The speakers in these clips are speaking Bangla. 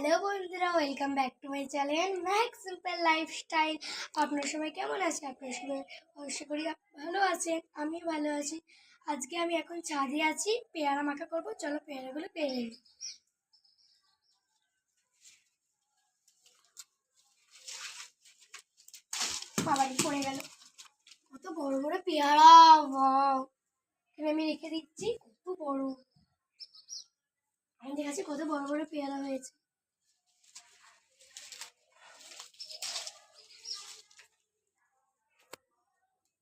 হ্যালো বন্ধুরা welcome back to my channel mac simple lifestyle আপনার সবাই কেমন আছে আপনার সবাই অবশ্যই করি ভালো আছে আমি ভালো আছি। আজকে আমি এখন ছাদে আছি, পেয়ারা মাখা করব। চলো পেয়ারাগুলো পেরে নিই। বাবারি পড়ে গেল? কত বড় বড় পেয়ারা আমি রেখে দিচ্ছি, কত বড়। আমাদের কাছে কত বড় বড় পেয়ারা হয়েছে।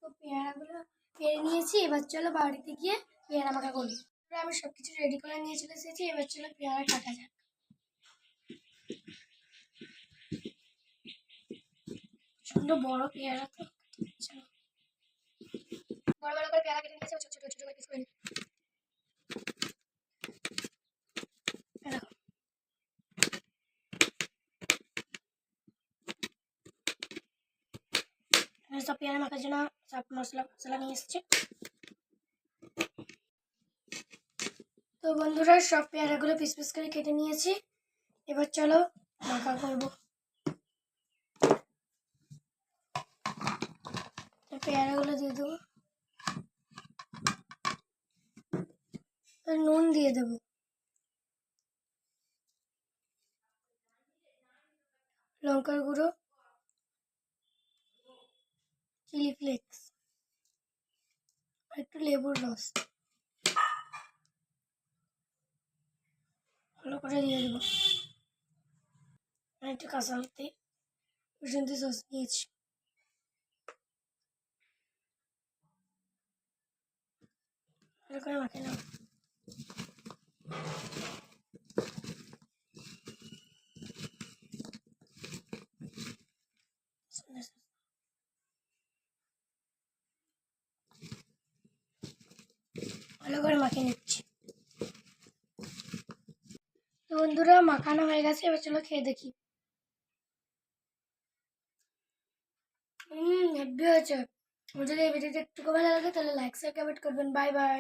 তো পেয়ারাগুলো পেরে নিয়েছি, এবার চলো বাড়িতে গিয়ে পেয়ারা মাখা করি আমি সব কিছু রেডি করে নিয়ে চলে এসেছি, এবার চলো পেয়ারা কাটা যাক। প্রচণ্ড বড় পেয়ারা তো বড় বড় করে পেয়ারা কেটে নিয়েছি ছোট ছোট ছোট করে পিস করে নিই। এই দেখো। এখানে সব পেয়ারা মাখার জন্য সব মশলা মশলা নিয়ে এসেছি। তো বন্ধুরা, সব পেয়ারাগুলো পিস পিস করে কেটে নিয়েছি। এবার চলো মাখা করব। পেয়ারাগুলো দিয়ে দেবো। নুন দিয়ে দেবো। লঙ্কার গুঁড়ো। চিলি ফ্লেক্স একটু লেবুর রস ভালো করে দিয়ে দেবো একটু কাঁচা হলতে পর্যন্ত সস নিয়েছি ভালো করে মাখে নাও ভালো করে মাখিয়ে নিচ্ছি। তো বন্ধুরা, মাখানো হয়ে গেছে, এবার চলো খেয়ে দেখি। হুম হেভি হয়েছে। যদি এই ভিডিওটা একটু ভালো লাগে, তাহলে লাইক কমেন্ট করবেন। Bye bye